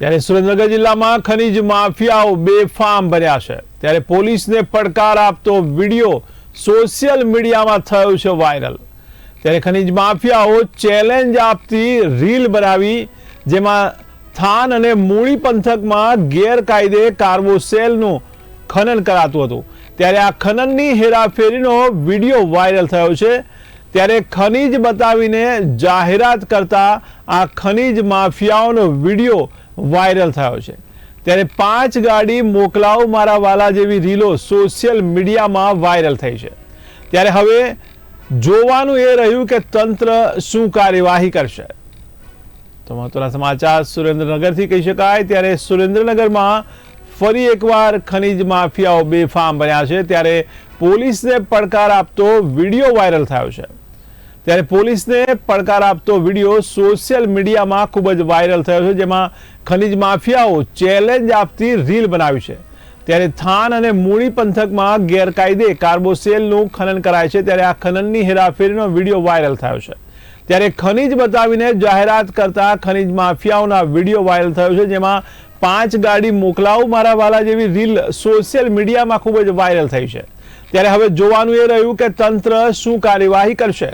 ત્યારે સુરેન્દ્રનગર જિલ્લામાં ખનીજ માફિયાઓ બેફામ બન્યા છે. ત્યારે પોલીસને પડકાર આપતો વીડિયો સોશિયલ મીડિયામાં થયો છે વાયરલ. ત્યારે ખનીજ માફિયાઓ ચેલેન્જ આપતી રીલ બનાવી, જેમાં થાન અને મૂળી પંથકમાં ગેરકાયદે કાર્બોસેલનું ખનન કરાતું હતું. ત્યારે આ ખનનની હેરાફેરીનો વીડિયો વાયરલ થયો છે. ત્યારે ખનીજ બતાવીને જાહેરાત કરતા આ ખનીજ માફિયાઓનો વીડિયો વાયરલ થયો છે. ત્યારે પાંચ ગાડી મોકલાવ મારા વાલા જેવી રીલો સોશિયલ મીડિયામાં વાયરલ થઈ છે. ત્યારે હવે જોવાનું એ રહ્યું કે તંત્ર શું કાર્યવાહી કરશે. તો મહત્વના સમાચાર સુરેન્દ્રનગરથી કહી શકાય. ત્યારે સુરેન્દ્રનગરમાં ફરી એકવાર ખનીજ માફિયાઓ બેફામ બન્યા છે. ત્યારે પોલીસને પડકાર આપતો વીડિયો વાયરલ થયો છે. ત્યારે પોલીસને પડકાર આપતો વીડિયો સોશિયલ મીડિયામાં ખૂબ જ વાયરલ થયો છે, જેમાં ખનીજ માફિયાઓ ચેલેન્જ આપતી રીલ બનાવી છે. ત્યારે થાન અને મૂળી પંથકમાં ગેરકાયદે કાર્બોસેલનું ખનન કરાય છે, ત્યારે આ ખનનની હેરાફેરીનો વીડિયો વાયરલ થયો છે. ત્યારે ખનીજ બતાવીને જાહેરાત કરતા ખનીજ માફિયાઓના વીડિયો વાયરલ થયો છે, જેમાં પાંચ ગાડી મોકલાવ મારા વાલા જેવી રીલ સોશિયલ મીડિયામાં ખૂબ જ વાયરલ થઈ છે. ત્યારે હવે જોવાનું એ રહ્યું કે તંત્ર શું કાર્યવાહી કરશે.